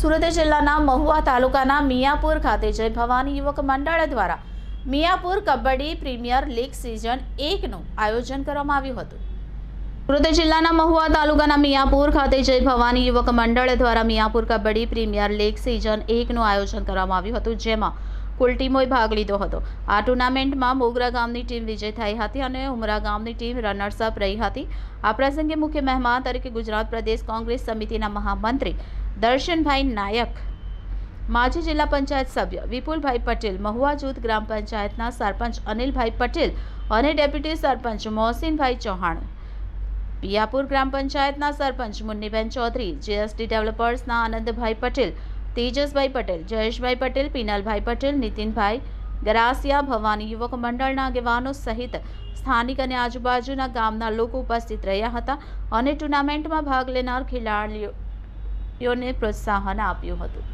સુરત જિલ્લાના મહુવા તાલુકાના મિયાપુર ખાતે જય ભવાની યુવક મંડળ દ્વારા Miyapur kabaddi premier league season એકનું આયોજન કરવામાં આવ્યું હતું. સુરત જિલ્લાના મહુવા તાલુકાના મિયાપુર ખાતે જય ભવાની યુવક મંડળ દ્વારા Miyapur kabaddi premier league season એકનું આયોજન કરવામાં આવ્યું હતું, જેમાં કુલ ટીમોએ ભાગ લીધો હતો. આ ટુર્નામેન્ટમાં મોગરા ગામની ટીમ વિજય થઈ હતી અને ઉમરા ગામની ટીમ રનર્સઅપ રહી હતી. આ પ્રસંગે મુખ્ય મહેમાન તરીકે ગુજરાત પ્રદેશ કોંગ્રેસ સમિતિના મહામંત્રી દર્શનભાઈ નાયક, માજી જિલ્લા પંચાયત સભ્ય વિપુલભાઈ પટેલ, મહુવા જૂથ ગ્રામ પંચાયતના સરપંચ અનિલભાઈ પટેલ અને ડેપ્યુટી સરપંચ મોહસિનભાઈ ચૌહાણ. પિયાપુર ગ્રામ પંચાયતના સરપંચ મુન્નીબેન ચૌધરી, જીએસટી ડેવલપર્સના આનંદભાઈ પટેલ, તેજસભાઈ પટેલ, જયેશભાઈ પટેલ, પિનલભાઈ પટેલ, નીતિનભાઈ ગરાસિયા, ભવાની યુવક મંડળના આગેવાનો સહિત સ્થાનિક અને આજુબાજુના ગામના લોકો ઉપસ્થિત રહ્યા હતા અને ટુર્નામેન્ટમાં ભાગ લેનાર ખેલાડીઓને પ્રોત્સાહન આપ્યું હતું.